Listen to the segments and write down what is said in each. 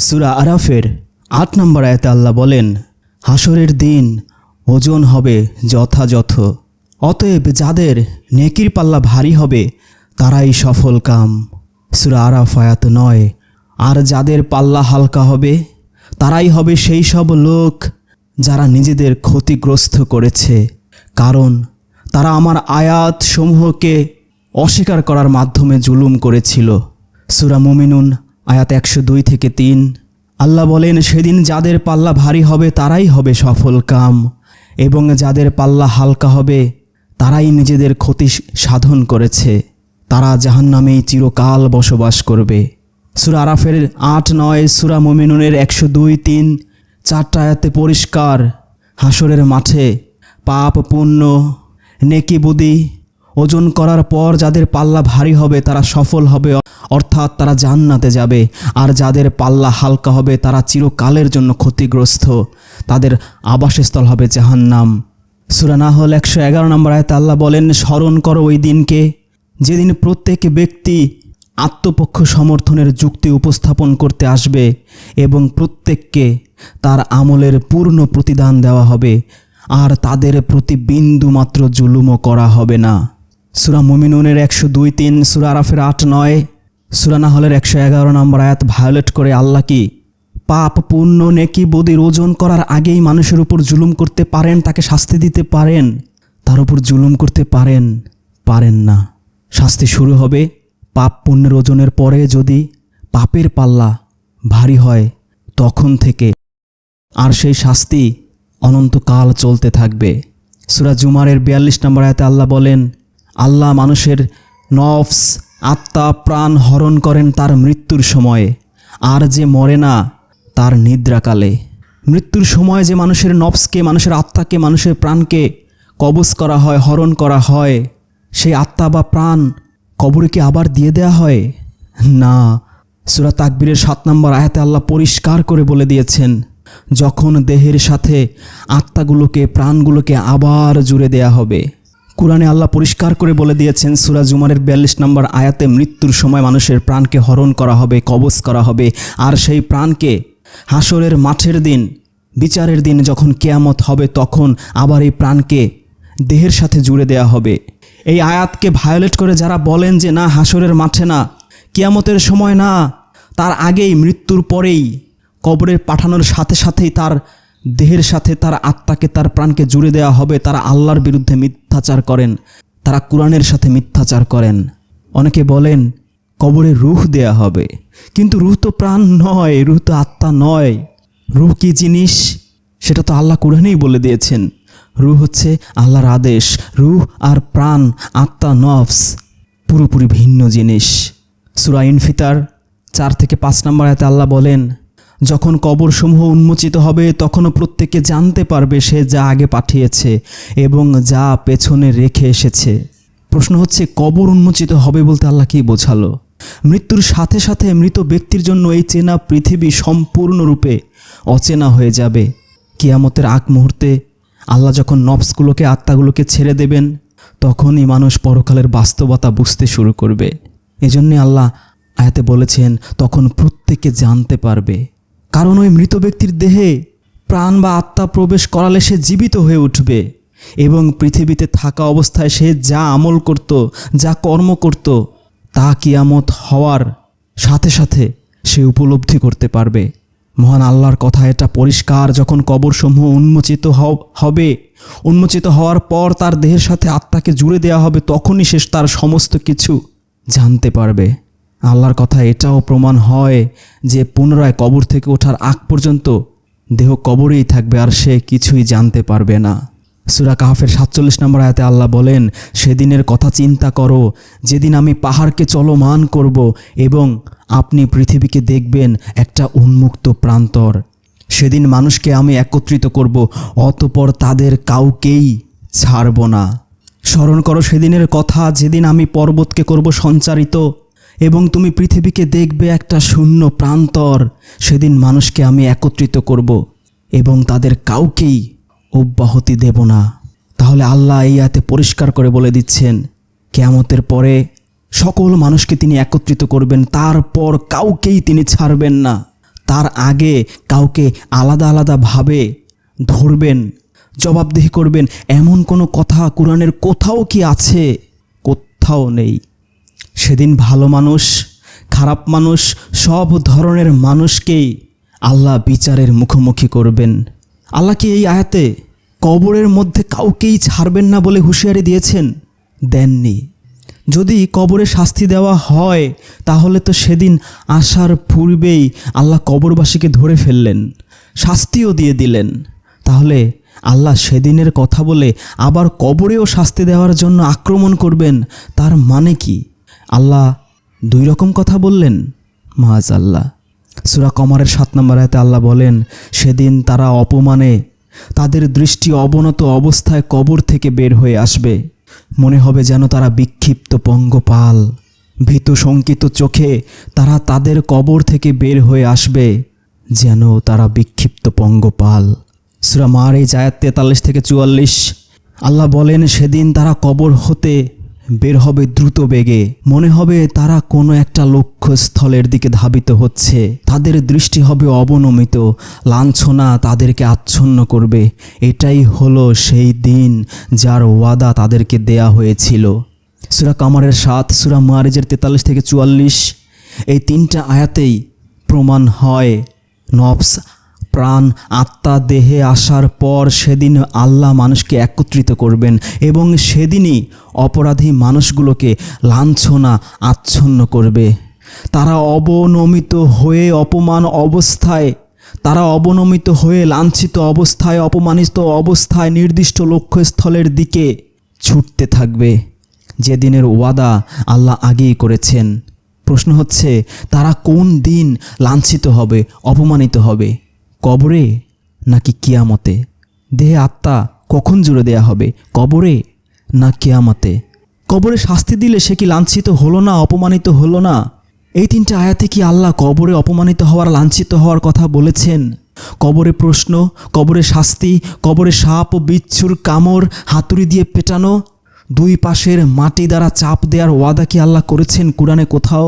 সুরা আরাফের আট নম্বর আয়াতে আল্লাহ বলেন হাসরের দিন ওজন হবে যথাযথ। অতএব যাদের নেকির পাল্লা ভারী হবে, তারাই সফল কাম। সুরা আরাফ আয়াত নয়, আর যাদের পাল্লা হালকা হবে, তারাই হবে সেই সব লোক যারা নিজেদের ক্ষতিগ্রস্ত করেছে। কারণ তারা আমার আয়াত সমূহকে অস্বীকার করার মাধ্যমে জুলুম করেছিল। সুরা মুমিনুন আয়াত একশো দুই থেকে তিন। আল্লাহ বলেন, সেদিন যাদের পাল্লা ভারী হবে, তারাই হবে সফল কাম। এবং যাদের পাল্লা হালকা হবে, তারাই নিজেদের ক্ষতি সাধন করেছে। তারা জাহান্নামেই চিরকাল বসবাস করবে। সুরা আরাফের আট, নয়, সুরা মোমিনুনের একশো দুই, তিন, চারটা আয়াতে পরিষ্কার। হাসরের মাঠে পাপ, পুণ্য নেকি বুদি ওজন করার পর যাদের পাল্লা ভারী হবে, তারা সফল হবে। অর্থাৎ তারা জান্নাতে যাবে। আর যাদের পাল্লা হালকা হবে, তারা চিরকালের জন্য ক্ষতিগ্রস্ত। তাদের আবাসস্থল হবে জাহান্নাম। সুরানা হল একশো এগারো নম্বর আয়তে আল্লাহ বলেন, স্মরণ করো ওই দিনকে। যেদিন প্রত্যেক ব্যক্তি আত্মপক্ষ সমর্থনের যুক্তি উপস্থাপন করতে আসবে এবং প্রত্যেককে তার আমলের পূর্ণ প্রতিদান দেওয়া হবে, আর তাদের প্রতি বিন্দু মাত্র জুলুমও করা হবে না। সুরা মুমিনুনের একশো দুই তিন, সুরা আরাফের আট নয়, সুরা নাহলের একশো এগারো নম্বর আয়াত, ভায়োলেট করে আল্লাহ কি পাপ পুণ্য নেকি বদির ওজন করার আগেই মানুষের উপর জুলুম করতে পারেন, তাকে শাস্তি দিতে পারেন। তার উপর জুলুম করতে পারেন পারেন না। শাস্তি শুরু হবে পাপ পুণ্যের ওজনের পরে যদি পাপের পাল্লা ভারী হয়, তখন থেকে আর সেই শাস্তি অনন্তকাল চলতে থাকবে। সুরা জুমারের বিয়াল্লিশ নম্বর আয়তে আল্লাহ বলেন আল্লাহ মানুষের নফস, আত্মা, প্রাণ হরণ করেন তার মৃত্যুর সময়ে। আর যে মরে না, তার নিদ্রাকালে। মৃত্যুর সময় যে মানুষের নফসকে, মানুষের আত্মাকে, মানুষের প্রাণকে কবজ করা হয়, হরণ করা হয়, সেই আত্মা বা প্রাণ কবরকে আবার দিয়ে দেয়া হয়? না। সুরা তাকবীরের সাত নম্বর আয়াতে আল্লাহ পরিষ্কার করে বলে দিয়েছেন, যখন দেহের সাথে আত্মাগুলোকে, প্রাণগুলোকে আবার জুড়ে দেয়া হবে। কোরআনে আল্লাহ পরিষ্কার করে বলে দিয়েছেন, সুরা জুমারের বিয়াল্লিশ নম্বর আয়াতে মৃত্যুর সময় মানুষের প্রাণকে হরণ করা হবে, কবজ করা হবে। আর সেই প্রাণকে হাসরের মাঠের দিন, বিচারের দিন যখন কেয়ামত হবে, তখন আবার এই প্রাণকে দেহের সাথে জুড়ে দেয়া হবে। এই আয়াতকে ভায়োলেট করে যারা বলেন যে, না, হাসরের মাঠে না, কিয়ামতের সময় না, তার আগেই মৃত্যুর পরেই কবরে পাঠানোর সাথে সাথেই তার দেহের সাথে তার আত্মাকে তার প্রাণকে জুড়ে দেওয়া হবে, তারা আল্লাহর বিরুদ্ধে মিথ্যাচার করেন, তারা কোরআনের সাথে মিথ্যাচার করেন। অনেকে বলেন, কবরে রুহ দেয়া হবে। কিন্তু রুহ তো প্রাণ নয়, রুহ তো আত্মা নয়। রুহ কি জিনিস? সেটা তো আল্লাহ কোরআনেই বলে দিয়েছেন। রুহ হচ্ছে আল্লাহর আদেশ। রুহ আর প্রাণ, আত্মা, নফস, পুরোপুরি ভিন্ন জিনিস। সুরা ইনফিতার চার থেকে পাঁচ নম্বর আয়তে আল্লাহ বলেন যখন কবরসমূহ উন্মোচিত হবে, তখনও প্রত্যেকে জানতে পারবে সে যা আগে পাঠিয়েছে এবং যা পেছনে রেখে এসেছে। প্রশ্ন হচ্ছে, কবর উন্মোচিত হবে বলতে আল্লাহ কি বোঝালো? মৃত্যুর সাথে সাথে মৃত ব্যক্তির জন্য এই চেনা পৃথিবী সম্পূর্ণরূপে অচেনা হয়ে যাবে। কিয়ামতের আগ মুহূর্তে আল্লাহ যখন নফসগুলোকে, আত্মাগুলোকে ছেড়ে দেবেন, তখনই মানুষ পরকালের বাস্তবতা বুঝতে শুরু করবে। এজন্যে আল্লাহ আয়াতে বলেছেন, তখন প্রত্যেকে জানতে পারবে। কারণ ওই মৃত ব্যক্তির দেহে প্রাণ বা আত্মা প্রবেশ করালে সে জীবিত হয়ে উঠবে এবং পৃথিবীতে থাকা অবস্থায় সে যা আমল করত, যা কর্ম করত, তা কিয়ামত হওয়ার সাথে সাথে সে উপলব্ধি করতে পারবে। মহান আল্লাহর কথা এটা পরিষ্কার, যখন কবরসমূহ উন্মোচিত হবে, উন্মোচিত হওয়ার পর তার দেহের সাথে আত্মাকে জুড়ে দেওয়া হবে, তখনই সে তার সমস্ত কিছু জানতে পারবে। আল্লাহর কথা এটাও প্রমাণ হয় যে পুনরায় কবর থেকে ওঠার আগ পর্যন্ত দেহ কবরেই থাকবে আর সে কিছুই জানতে পারবে না। সুরা কাহাফের সাতচল্লিশ নম্বর আয়াতে আল্লাহ বলেন, সেদিনের কথা চিন্তা করো, যেদিন আমি পাহাড়কে চলমান করব এবং আপনি পৃথিবীকে দেখবেন একটা উন্মুক্ত প্রান্তর। সেদিন মানুষকে আমি একত্রিত করব, অতপর তাদের কাউকেই ছাড়ব না। স্মরণ করো, সেদিনের কথা যেদিন আমি পর্বতকে করব সঞ্চারিত এবং তুমি পৃথিবীকে দেখবে একটা শূন্য প্রান্তর। সেদিন মানুষকে আমি একত্রিত করব এবং তাদের কাউকেই অব্যাহতি দেব না। তাহলে আল্লাহ এই আয়াতে পরিষ্কার করে বলে দিচ্ছেন, কেয়ামতের পরে সকল মানুষকে তিনি একত্রিত করবেন, তারপর কাউকেই তিনি ছাড়বেন না। তার আগে কাউকে আলাদা আলাদাভাবে ধরবেন, জবাবদিহি করবেন। এমন কোনো কথা কোরআনের কোথাও কি আছে? কোথাও নেই। সেদিন ভালো মানুষ, খারাপ মানুষ, সব ধরনের মানুষকেই আল্লাহ বিচারের মুখোমুখি করবেন। আল্লাহ কি এই আয়াতে কবরের মধ্যে কাউকেই ছাড়বেন না বলে হুঁশিয়ারি দিয়েছেন? দেননি। যদি কবরে শাস্তি দেওয়া হয়, তাহলে তো সেদিন আসার পূর্বেই আল্লাহ কবরবাসীকে ধরে ফেললেন, শাস্তিও দিয়ে দিলেন। তাহলে আল্লাহ সেদিনের কথা বলে আবার কবরেও শাস্তি দেওয়ার জন্য আক্রমণ করবেন, তার মানে কি? আল্লাহ দুই রকম কথা বললেন। মাজ আল্লাহ। সুরা কমারের সাত নম্বর আয়তে আল্লাহ বলেন, সেদিন তারা অপমানে তাদের দৃষ্টি অবনত অবস্থায় কবর থেকে বের হয়ে আসবে। মনে হবে যেন তারা বিক্ষিপ্ত পঙ্গপাল। ভীত শঙ্কিত চোখে তারা তাদের কবর থেকে বের হয়ে আসবে, যেন তারা বিক্ষিপ্ত পঙ্গপাল। সুরা মার এই জায়াত তেতাল্লিশ থেকে চুয়াল্লিশ। আল্লাহ বলেন, সেদিন তারা কবর হতে বের হবে দ্রুত বেগে। মনে হবে তারা কোনো একটা লক্ষ্যস্থলের দিকে ধাবিত হচ্ছে। তাদের দৃষ্টি হবে অবনমিত। লাঞ্ছনা তাদেরকে আচ্ছন্ন করবে। এটাই হলো সেই দিন যার ওয়াদা তাদেরকে দেয়া হয়েছিল। সুরা কামারের সাত, সুরা মারেজের তেতাল্লিশ থেকে চুয়াল্লিশ। এই তিনটা আয়াতেই প্রমাণ হয় নফস প্রাণ, আত্মা, দেহে আসার পর সেদিন আল্লাহ মানুষকে একত্রিত করবেন এবং সেদিনই অপরাধী মানুষগুলোকে লাঞ্ছনা আচ্ছন্ন করবে। তারা অবনমিত হয়ে অপমান অবস্থায়, তারা অবনমিত হয়ে লাঞ্ছিত অবস্থায়, অপমানিত অবস্থায় নির্দিষ্ট লক্ষ্যস্থলের দিকে ছুটতে থাকবে। যে দিনের ওয়াদা আল্লাহ আগেই করেছেন। প্রশ্ন হচ্ছে, তারা কোন দিন লাঞ্ছিত হবে, অপমানিত হবে? কবরে নাকি কিয়ামতে? দেহে আত্মা কখন জুড়ে দেয়া হবে? কবরে না কিয়ামতে? কবরে শাস্তি দিলে সে কি লাঞ্ছিত হলো না, অপমানিত হলো না? এই তিনটে আয়াতে কি আল্লাহ কবরে অপমানিত হওয়ার, লাঞ্ছিত হওয়ার কথা বলেছেন? কবরে প্রশ্ন, কবরে শাস্তি, কবরে সাপ ও বিচ্ছুর কামড় হাতুড়ি দিয়ে পেটানো, দুই পাশের মাটি দ্বারা চাপ দেওয়ার ওয়াদা কি আল্লাহ করেছেন কোরআনে কোথাও?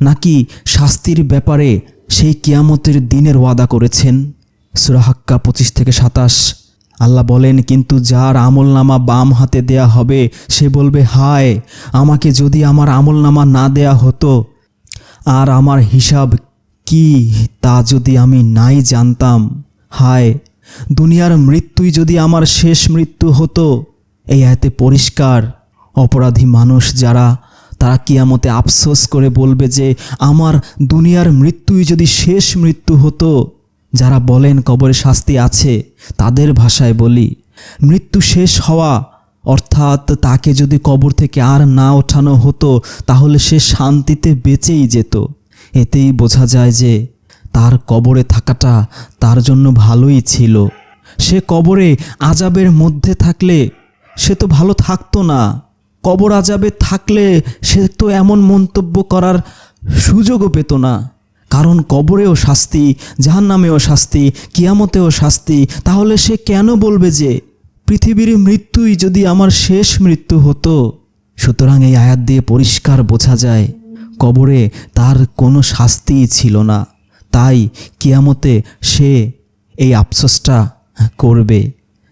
নাকি শাস্তির ব্যাপারে সেই কিয়ামতের দিনের ওয়াদা করেছেন। সুরাহাক্কা পঁচিশ থেকে সাতাশ। আল্লাহ বলেন, কিন্তু যার আমলনামা বাম হাতে দেয়া হবে, সে বলবে, হায়, আমাকে যদি আমার আমলনামা না দেয়া হতো, আর আমার হিসাব কি, তা যদি আমি নাই জানতাম। হায়, দুনিয়ার মৃত্যুই যদি আমার শেষ মৃত্যু হতো, এই আয়তে পরিষ্কার, অপরাধী মানুষ যারা তারা কিয়ামতে আফসোস করে বলবে যে, আমার দুনিয়ার মৃত্যুই যদি শেষ মৃত্যু হতো, যারা বলেন কবরে শাস্তি আছে, তাদের ভাষায় বলি, মৃত্যু শেষ হওয়া, অর্থাৎ তাকে যদি কবর থেকে আর না ওঠানো হতো, তাহলে সে শান্তিতে বেঁচেই যেত। এতেই বোঝা যায় যে, তার কবরে থাকাটা তার জন্য ভালোই ছিল। সে কবরে আজাবের মধ্যে থাকলে সে তো ভালো থাকতো না। কবর আজাবে থাকলে সে তো এমন মন্তব্য করার সুযোগও পেত না। কারণ কবরেও শাস্তি জাহান নামেও শাস্তি, কিয়ামতেও শাস্তি। তাহলে সে কেন বলবে যে, পৃথিবীর মৃত্যুই যদি আমার শেষ মৃত্যু হতো? সুতরাং এই আয়াত দিয়ে পরিষ্কার বোঝা যায়, কবরে তার কোনো শাস্তিই ছিল না। তাই কিয়ামতে সে এই আফসোসটা করবে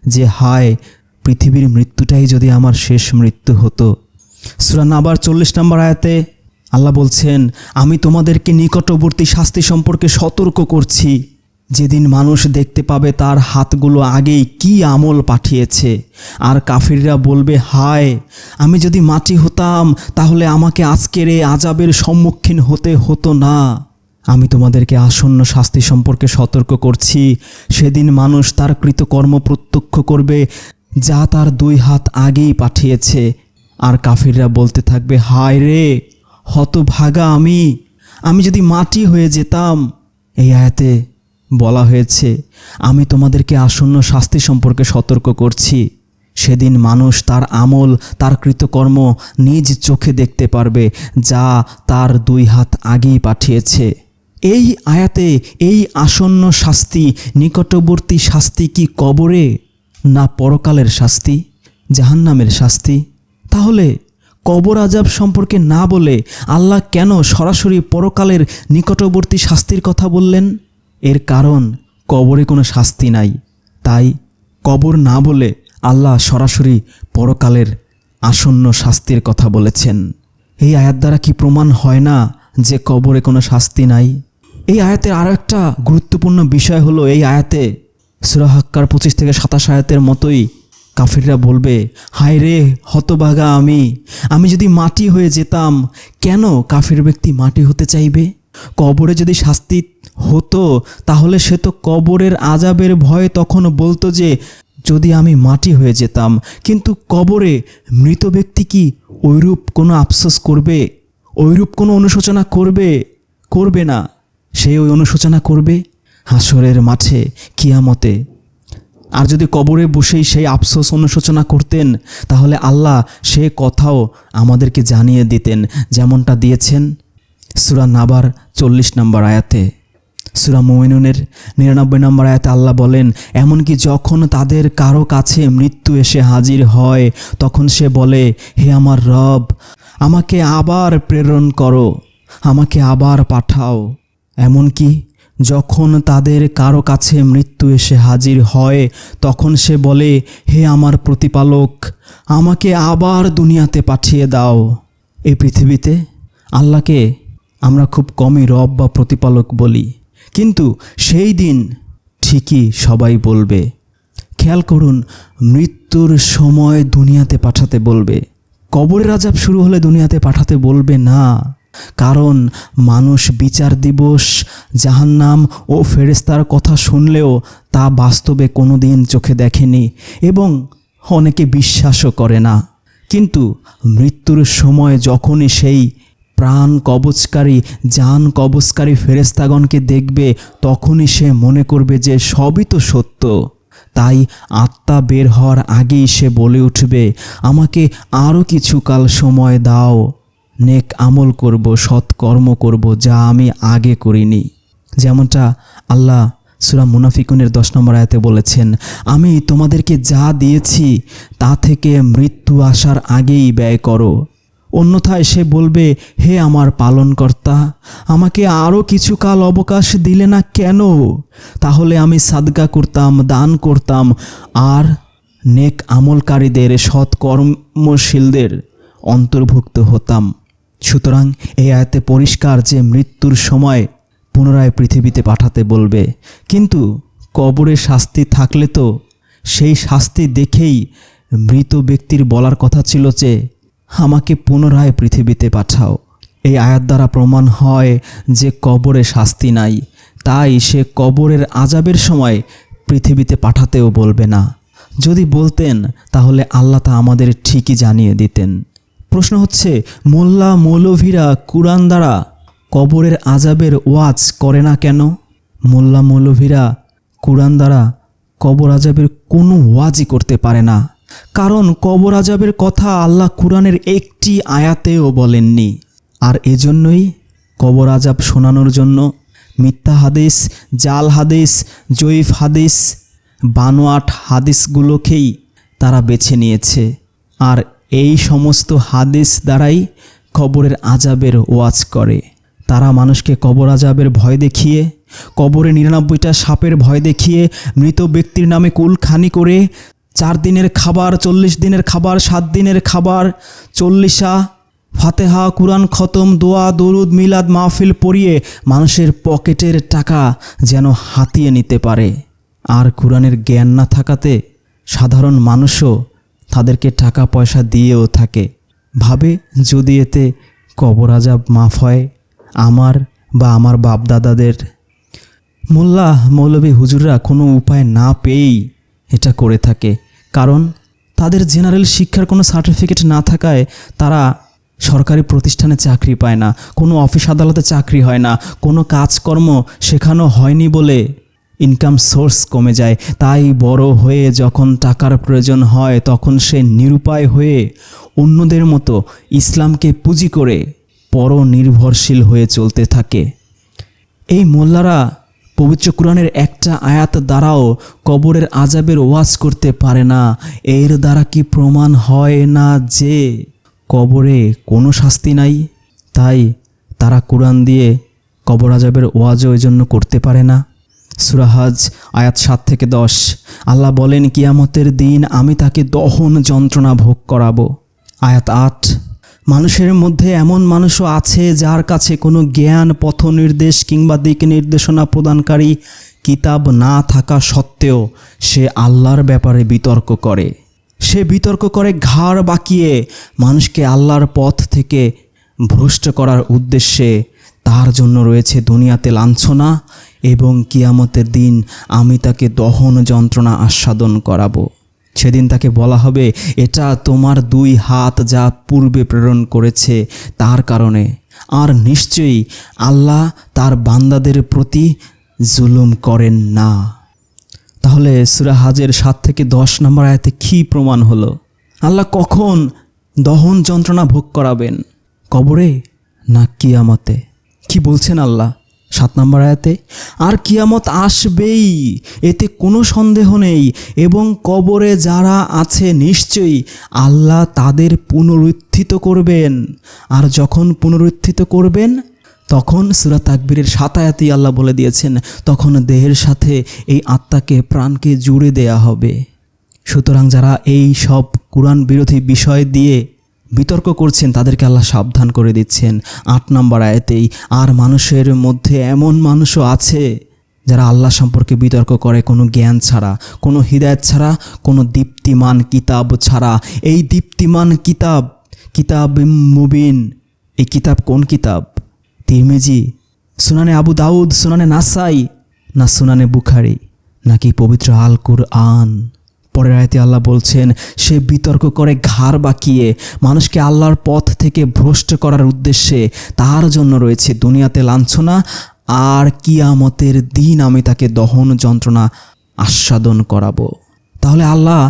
যে, হায় পৃথিবীর মৃত্যুটাই যদি আমার শেষ মৃত্যু হতো। সুরান আবার চল্লিশ নম্বর আয়াতে আল্লাহ বলছেন, আমি তোমাদেরকে নিকটবর্তী শাস্তি সম্পর্কে সতর্ক করছি। যেদিন মানুষ দেখতে পাবে তার হাতগুলো আগেই কি আমল পাঠিয়েছে। আর কাফিররা বলবে, হায়, আমি যদি মাটি হতাম, তাহলে আমাকে আজকের এই আজাবের সম্মুখীন হতে হতো না। আমি তোমাদেরকে আসন্ন শাস্তি সম্পর্কে সতর্ক করছি। সেদিন মানুষ তার কৃতকর্ম প্রত্যক্ষ করবে যা তার দুই হাত আগেই পাঠিয়েছে। আর কাফিররা বলতে থাকবে, হায় রে, হতভাগা আমি। আমি যদি মাটি হয়ে যেতাম। এই আয়াতে বলা হয়েছে, আমি তোমাদেরকে আসন্ন শাস্তি সম্পর্কে সতর্ক করছি। সেদিন মানুষ তার আমল, তার কৃতকর্ম নিজ চোখে দেখতে পারবে, যা তার দুই হাত আগেই পাঠিয়েছে। এই আয়াতে এই আসন্ন শাস্তি, নিকটবর্তী শাস্তি কি কবরে? না পরকালের শাস্তি, জাহান্নামের শাস্তি? তাহলে কবর আজাব সম্পর্কে না বলে আল্লাহ কেন সরাসরি পরকালের নিকটবর্তী শাস্তির কথা বললেন? এর কারণ, কবরে কোনো শাস্তি নাই। তাই কবর না বলে আল্লাহ সরাসরি পরকালের আসন্ন শাস্তির কথা বলেছেন। এই আয়াত দ্বারা কি প্রমাণ হয় না যে কবরে কোনো শাস্তি নাই? এই আয়াতের আরও একটা গুরুত্বপূর্ণ বিষয় হলো এই আয়াতে সুরাহাক্কার পঁচিশ থেকে সাতাশ আয়াতের মতোই কাফিররা বলবে, হায় রে, হতভাগা আমি। আমি যদি মাটি হয়ে যেতাম, কেন কাফির ব্যক্তি মাটি হতে চাইবে? কবরে যদি শাস্তি হতো, তাহলে সে তো কবরের আজাবের ভয়ে তখন বলতো যে, যদি আমি মাটি হয়ে যেতাম, কিন্তু কবরে মৃত ব্যক্তি কি ওইরূপ কোনো আফসোস করবে? ওইরূপ কোনো অনুশোচনা করবে? করবে না। সে ওই অনুশোচনা করবে? হাসরের মাঠে কিয়ামতে। আর যদি কবরে বসেই সেই আফসোস অনুশোচনা করতেন, তাহলে আল্লাহ সে কথাও আমাদেরকে জানিয়ে দিতেন, যেমনটা দিয়েছেন সুরা নাবার চল্লিশ নম্বর আয়াতে। সুরা মোমিনুনের নিরানব্বই নম্বর আয়াতে আল্লাহ বলেন, এমনকি যখন তাদের কারও কাছে মৃত্যু এসে হাজির হয়, তখন সে বলে, হে আমার রব, আমাকে আবার প্রেরণ করো, আমাকে আবার পাঠাও। এমনকি যখন তাদের কারও কাছে মৃত্যু এসে হাজির হয়, তখন সে বলে, হে আমার প্রতিপালক, আমাকে আবার দুনিয়াতে পাঠিয়ে দাও। এই পৃথিবীতে আল্লাহকে আমরা খুব কমই রব বা প্রতিপালক বলি। কিন্তু সেই দিন ঠিকই সবাই বলবে। খেয়াল করুন, মৃত্যুর সময় দুনিয়াতে পাঠাতে বলবে। কবরের আজাব শুরু হলে দুনিয়াতে পাঠাতে বলবে না। কারণ মানুষ বিচার দিবস, জাহান্নাম ও ফেরেস্তার কথা শুনলেও তা বাস্তবে কোনো দিন চোখে দেখেনি এবং অনেকে বিশ্বাসও করে না। কিন্তু মৃত্যুর সময় যখনই সেই প্রাণ কবচকারী যান কবচকারী ফেরেস্তাগণকে দেখবে, তখনই সে মনে করবে যে সবই তো সত্য। তাই আত্মা বের হওয়ার আগেই সে বলে উঠবে, আমাকে আরও কিছুকাল সময় দাও। নেক আমল করব সৎকর্ম করব, যা আমি আগে করিনি। যেমনটা আল্লাহ সুরা মুনাফিকুনের দশ নম্বর আয়াতে বলেছেন, আমি তোমাদেরকে যা দিয়েছি, তা থেকে মৃত্যু আসার আগেই ব্যয় করো। অন্যথায় সে বলবে, হে আমার পালনকর্তা, আমাকে আরও কিছু কাল অবকাশ দিলে না কেন? তাহলে আমি সাদগা করতাম, দান করতাম, আর নেক আমলকারীদের, সৎ কর্মশীলদের অন্তর্ভুক্ত হতাম। সুতরাং এই আয়াতে পরিষ্কার যে মৃত্যুর সময় পুনরায় পৃথিবীতে পাঠাতে বলবে। কিন্তু কবরে শাস্তি থাকলে তো সেই শাস্তি দেখেই মৃত ব্যক্তির বলার কথা ছিল যে, আমাকে পুনরায় পৃথিবীতে পাঠাও। এই আয়াত দ্বারা প্রমাণ হয় যে কবরে শাস্তি নাই। তাই সে কবরের আজাবের সময় পৃথিবীতে পাঠাতেও বলবে না। যদি বলতেন, তাহলে আল্লাহ তা আমাদের ঠিকই জানিয়ে দিতেন। প্রশ্ন হচ্ছে, মোল্লা মৌলভীরা কুরআন দ্বারা কবরের আজাবের ওয়াজ করে না কেন? মোল্লা মৌলভীরা কুরআন দ্বারা কবর আজাবের কোনো ওয়াজই করতে পারে না। কারণ কবর আজাবের কথা আল্লাহ কুরআনের একটি আয়াতেও বলেননি। আর এজন্যই কবর আজাব শোনানোর জন্য মিথ্যা হাদিস, জাল হাদিস, জয়ীফ হাদিস, বানোয়াট হাদিসগুলোকেই তারা বেছে নিয়েছে। আর এই সমস্ত হাদিস দ্বারাই কবরের আজাবের ওয়াজ করে। তারা মানুষকে কবর আজাবের ভয় দেখিয়ে, কবরে নিরানব্বইটা সাপের ভয় দেখিয়ে, মৃত ব্যক্তির নামে কুলখানি করে, চার দিনের খাবার, চল্লিশ দিনের খাবার, সাত দিনের খাবার, চল্লিশা ফাতেহা, কুরআন খতম, দোয়া, দরুদ, মিলাদ, মাহফিল পড়িয়ে মানুষের পকেটের টাকা যেন হাতিয়ে নিতে পারে। আর কোরআনের জ্ঞান না থাকাতে সাধারণ মানুষও তাদেরকে টাকা পয়সা দিয়েও থাকে। ভাবে, যদি এতে কবর আজাব মাফ হয়, আমার বা আমার বাপদাদাদের। মোল্লা মৌলবী হুজুররা কোনো উপায় না পেয়েই এটা করে থাকে। কারণ, তাদের জেনারেল শিক্ষার কোনো সার্টিফিকেট না থাকায় তারা সরকারি প্রতিষ্ঠানে চাকরি পায় না, কোনো অফিস আদালতে চাকরি হয় না, কোনো কাজকর্ম শেখানো হয়নি বলে ইনকাম সোর্স কমে যায়। তাই বড় হয়ে যখন টাকার প্রয়োজন হয়, তখন সে নিরুপায় হয়ে অন্যদের মতো ইসলামকে পুঁজি করে পরনির্ভরশীল হয়ে চলতে থাকে। এই মোল্লারা পবিত্র কোরআনের একটা আয়াত দ্বারাও কবরের আজাবের ওয়াজ করতে পারে না। এর দ্বারা কি প্রমাণ হয় না যে কবরে কোনো শাস্তি নাই? তাই তারা কোরআন দিয়ে কবর আজাবের ওয়াজও জন্য করতে পারে না। সুরাহাজ আয়াত সাত থেকে দশ। আল্লাহ বলেন, কিয়ামতের দিন আমি তাকে দহন যন্ত্রণা ভোগ করাবো। আয়াত আট, মানুষের মধ্যে এমন মানুষও আছে যার কাছে কোনো জ্ঞান পথ নির্দেশ কিংবা দিক নির্দেশনা প্রদানকারী কিতাব না থাকা সত্ত্বেও সে আল্লাহর ব্যাপারে বিতর্ক করে। সে বিতর্ক করে ঘাড় বাঁকিয়ে মানুষকে আল্লাহর পথ থেকে ভ্রষ্ট করার উদ্দেশ্যে। তার জন্য রয়েছে দুনিয়াতে লাঞ্ছনা এবং কিয়ামতের দিন আমি তাকে দহন যন্ত্রণা আস্বাদন করাবো। সেদিন তাকে বলা হবে, এটা তোমার দুই হাত যা পূর্বে প্রেরণ করেছে তার কারণে। আর নিশ্চয়ই আল্লাহ তার বান্দাদের প্রতি জুলুম করেন না। তাহলে সুরা হাজের সাত থেকে দশ নম্বর আয়াতে কী প্রমাণ হলো? আল্লাহ কখন দহন যন্ত্রণা ভোগ করাবেন? কবরে না কিয়ামতে? কি বলছেন আল্লাহ? সাত নম্বর আয়াতে, আর কিয়ামত আসবেই, এতে কোনো সন্দেহ নেই এবং কবরে যারা আছে নিশ্চয়ই আল্লাহ তাদের পুনরুত্থিত করবেন। আর যখন পুনরুত্থিত করবেন, তখন সুরা তাকবীরের সাতায়াতি আল্লাহ বলে দিয়েছেন, তখন দেহের সাথে এই আত্মাকে, প্রাণকে জুড়ে দেয়া হবে। সুতরাং যারা এই সব কোরআন বিরোধী বিষয় দিয়ে বিতর্ক করছেন, তাদেরকে আল্লাহ সাবধান করে দিচ্ছেন। আট নম্বর আয়াতেই, আর মানুষের মধ্যে এমন মানুষও আছে যারা আল্লাহ সম্পর্কে বিতর্ক করে, কোনো জ্ঞান ছাড়া, কোনো হৃদায়ত ছাড়া, কোনো দীপ্তিমান কিতাব ছাড়া। এই দীপ্তিমান কিতাব কিতাব মুবিন, এই কিতাব কোন কিতাব? তিরমিজি, সুনানে আবু দাউদ, সুনানে নাসাই, না সুনানে বুখারি, নাকি পবিত্র আল কুরআন? পরের আয়তে আল্লাহ বলছেন, সে বিতর্ক করে ঘাড় বাঁকিয়ে মানুষকে আল্লাহর পথ থেকে ভ্রষ্ট করার উদ্দেশ্যে তার জন্য রয়েছে দুনিয়াতে লাঞ্ছনা আর কিয়ামতের দিন আমি তাকে দহন যন্ত্রণা আস্বাদন করাবো। তাহলে আল্লাহ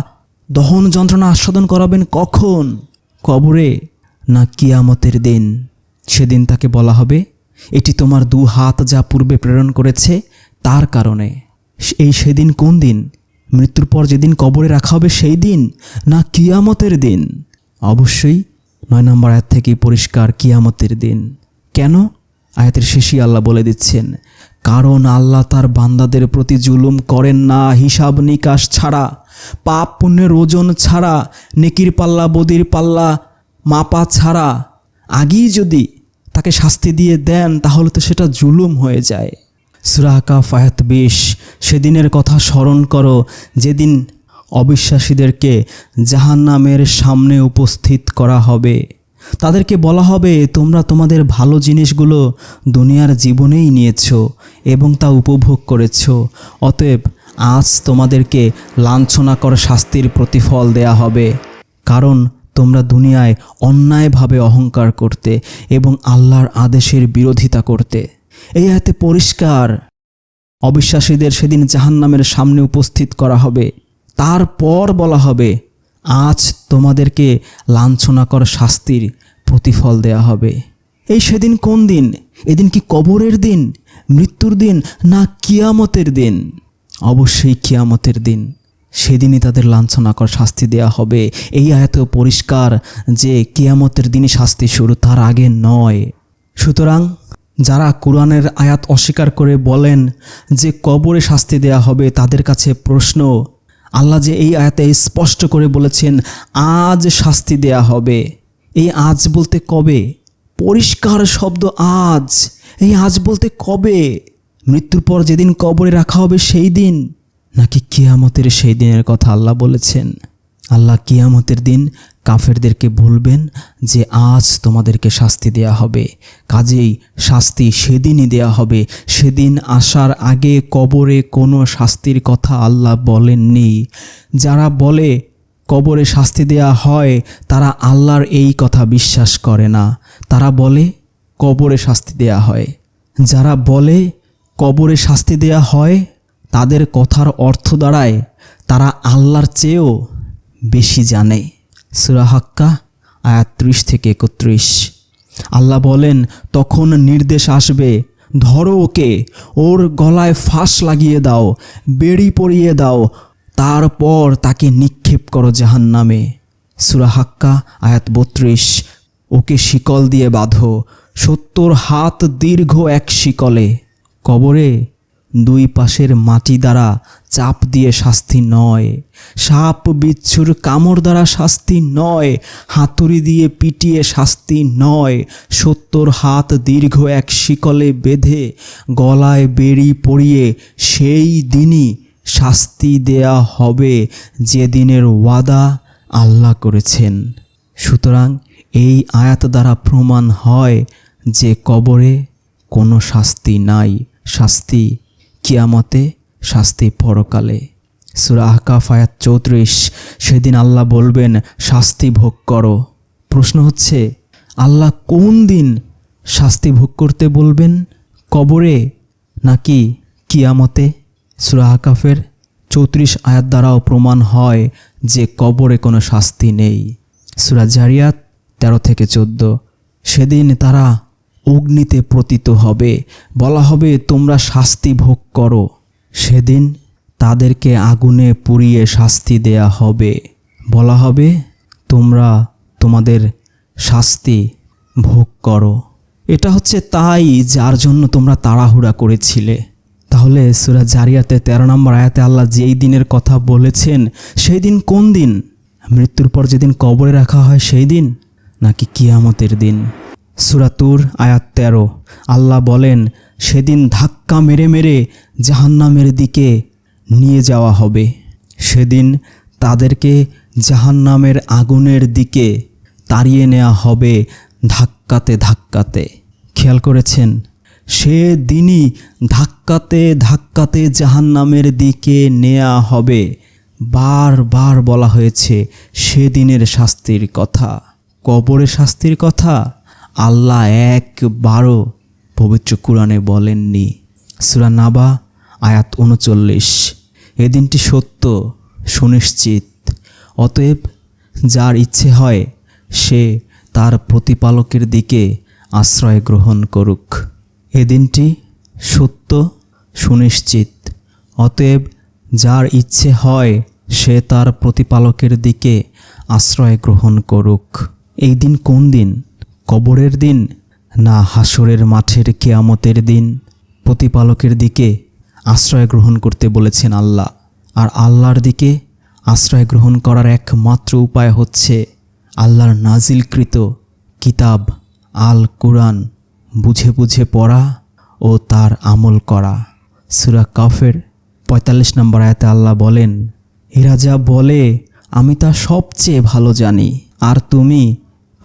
দহন যন্ত্রণা আস্বাদন করাবেন কখন? কবরে না কিয়ামতের দিন? সেদিন তাকে বলা হবে, এটি তোমার দু হাত যা পূর্বে প্রেরণ করেছে তার কারণে। এই সেদিন কোন দিন? মৃত্যুর পর যেদিন কবরে রাখা হবে সেই দিন, না কিয়ামতের দিন। অবশ্যই নয় নম্বর আয়াত থেকেই পরিষ্কার কিয়ামতের দিন। কেন? আয়াতের শেষই আল্লাহ বলে দিচ্ছেন, কারণ আল্লাহ তার বান্দাদের প্রতি জুলুম করেন না, হিসাব নিকাশ ছাড়া, পাপ পুণ্যের ওজন ছাড়া, নেকির পাল্লা, বদির পাল্লা মাপা ছাড়া। আগেই যদি তাকে শাস্তি দিয়ে দেন, তাহলে তো সেটা জুলুম হয়ে যায়। সুরাকা ফায়াত বিশ, সেদিনের কথা স্মরণ করো, যেদিন অবিশ্বাসীদেরকে জাহান্নামের সামনে উপস্থিত করা হবে। তাদেরকে বলা হবে, তোমরা তোমাদের ভালো জিনিসগুলো দুনিয়ার জীবনেই নিয়েছো এবং তা উপভোগ করেছ। অতএব আজ তোমাদেরকে লাঞ্ছনাকর শাস্তির প্রতিফল দেয়া হবে। কারণ তোমরা দুনিয়ায় অন্যায়ভাবে অহংকার করতে এবং আল্লাহর আদেশের বিরোধিতা করতে। এই আয়াতে পরিষ্কার। অবিশ্বাসীদের সেদিন জাহান্নামের সামনে উপস্থিত করা হবে। তারপর বলা হবে, আজ তোমাদেরকে লাঞ্ছনাকর শাস্তির প্রতিফল দেয়া হবে। এই সেদিন কোন দিন? এদিন কি কবরের দিন, মৃত্যুর দিন, না কিয়ামতের দিন? অবশ্যই কিয়ামতের দিন। সেদিনই তাদের লাঞ্ছনাকর শাস্তি দেয়া হবে। এই আয়াতেও পরিষ্কার যে কিয়ামতের দিনই শাস্তি শুরু, তার আগে নয়। সুতরাং যারা কোরআনের আয়াত অস্বীকার করে বলেন যে কবরে শাস্তি দেয়া হবে তাদের কাছে প্রশ্ন, আল্লাহ যে এই আয়াতে স্পষ্ট করে বলেছেন, আজ শাস্তি দেয়া হবে। এই আজ বলতে কবে? পরিষ্কার শব্দ আজ এই আজ বলতে কবে? মৃত্যুর পর যেদিন কবরে রাখা হবে সেই দিন? নাকি কিয়ামতের সেই দিনের কথা আল্লাহ বলেছেন? আল্লাহ কিয়ামতের দিন কাফেরদেরকে বলবেন যে, আজ তোমাদেরকে শাস্তি দেয়া হবে। কাজেই শাস্তি সেদিনই দেয়া হবে। সেদিন আসার আগে কবরে কোনো শাস্তির কথা আল্লাহ বলেননি। যারা বলে কবরে শাস্তি দেয়া হয়, তারা আল্লাহর এই কথা বিশ্বাস করে না। তারা বলে কবরে শাস্তি দেয়া হয়। যারা বলে কবরে শাস্তি দেয়া হয়, তাদের কথার অর্থ দাঁড়ায়, তারা আল্লাহর চেয়েও বেশি জানে। সুরাহাক্কা আয়াত ত্রিশ থেকে একত্রিশ। আল্লাহ বলেন, তখন নির্দেশ আসবে। ধরো ওকে, ওর গলায় ফাঁস লাগিয়ে দাও, বেড়ি পরিয়ে দাও, তারপর তাকে নিক্ষেপ করো জাহান নামে সুরাহাক্কা আয়াত বত্রিশ। ওকে শিকল দিয়ে বাঁধো, সত্তর হাত দীর্ঘ এক শিকলে। কবরে দুই পাশের মাটি দ্বারা চাপ দিয়ে শাস্তি নয়। সাপ বিচ্ছুর কামড় দ্বারা শাস্তি নয়। হাতুড়ি দিয়ে পিটিয়ে শাস্তি নয়। সত্তর হাত দীর্ঘ এক শিকলে বেঁধে গলায় বেড়ি পড়িয়ে সেই দিনই শাস্তি দেয়া হবে যে দিনের ওয়াদা আল্লাহ করেছেন। সুতরাং এই আয়াত দ্বারা প্রমাণ হয় যে কবরে কোনো শাস্তি নাই। শাস্তি কিয়ামতে শাস্তি পরকালে। সুরা আহকাফ আয়াত চৌত্রিশ, সেদিন আল্লাহ বলবেন, শাস্তি ভোগ করো। প্রশ্ন হচ্ছে, আল্লাহ কোন দিন শাস্তি ভোগ করতে বলবেন, কবরে নাকি কিয়ামতে? সুরা আহকাফের চৌত্রিশ আয়াত দ্বারাও প্রমাণ হয় যে কবরে কোনো শাস্তি নেই। সুরা জারিয়াত তেরো থেকে চোদ্দ, সেদিন তারা অগ্নিতে প্রতীত হবে। বলা হবে, তোমরা শাস্তি ভোগ করো। সেদিন তাদেরকে আগুনে পুড়িয়ে শাস্তি দেয়া হবে। বলা হবে, তোমরা তোমাদের শাস্তি ভোগ করো। এটা হচ্ছে তাই যার জন্য তোমরা তাড়াহুড়া করেছিলে। তাহলে সুরা জারিয়াতে তেরো নম্বর আয়াতে আল্লাহ যেই দিনের কথা বলেছেন, সেই দিন কোন দিন? মৃত্যুর পর যেদিন কবরে রাখা হয় সেই দিন, নাকি কিয়ামতের দিন? সুরাতুর আয়াত তেরো। আল্লাহ বলেন, সেদিন ধাক্কা মেরে মেরে জাহান্নামের দিকে নিয়ে যাওয়া হবে। সেদিন তাদেরকে জাহান্নামের আগুনের দিকে তাড়িয়ে নেওয়া হবে ধাক্কাতে ধাক্কাতে। খেয়াল করেছেন, সে দিনই ধাক্কাতে ধাক্কাতে জাহান্নামের দিকে নেওয়া হবে। বারবার বলা হয়েছে, সেদিনের শাস্তির কথা। কবরের শাস্তির কথা? আল্লাহ একবারও পবিত্র কোরআনে বলেননি। সুরা নাবা, আয়াত উনচল্লিশ। এ দিনটি সত্য, সুনিশ্চিত। অতএব যার ইচ্ছে হয়, সে তার প্রতিপালকের দিকে আশ্রয় গ্রহণ করুক। এ দিনটি সত্য, সুনিশ্চিত। অতএব যার ইচ্ছে হয়, সে তার প্রতিপালকের দিকে আশ্রয় গ্রহণ করুক। এই দিন কোন দিন? কবরের দিন না হাসরের মাঠের কেয়ামতের দিন? প্রতিপালকের দিকে আশ্রয় গ্রহণ করতে বলেছেন আল্লাহ। আর আল্লাহর দিকে আশ্রয় গ্রহণ করার একমাত্র উপায় হচ্ছে আল্লাহর নাজিলকৃত কিতাব আল কোরআন বুঝে বুঝে পড়া ও তার আমল করা। সুরা কাফের পঁয়তাল্লিশ নম্বর আয়াতে আল্লাহ বলেন, এরা যা বলে, আমি তা সবচেয়ে ভালো জানি। আর তুমি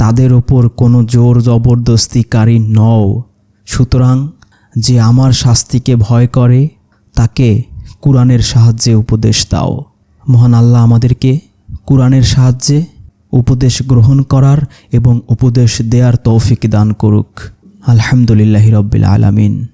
তাদের ওপর কোনো জোর জবরদস্তিকারী নও। সুতরাং যে আমার শাস্তিকে ভয় করে, তাকে কুরআনের সাহায্যে উপদেশ দাও। মহান আল্লাহ আমাদেরকে কুরআনের সাহায্যে উপদেশ গ্রহণ করার এবং উপদেশ দেওয়ার তৌফিক দান করুক। আলহামদুলিল্লাহ রব্বিল আলামিন।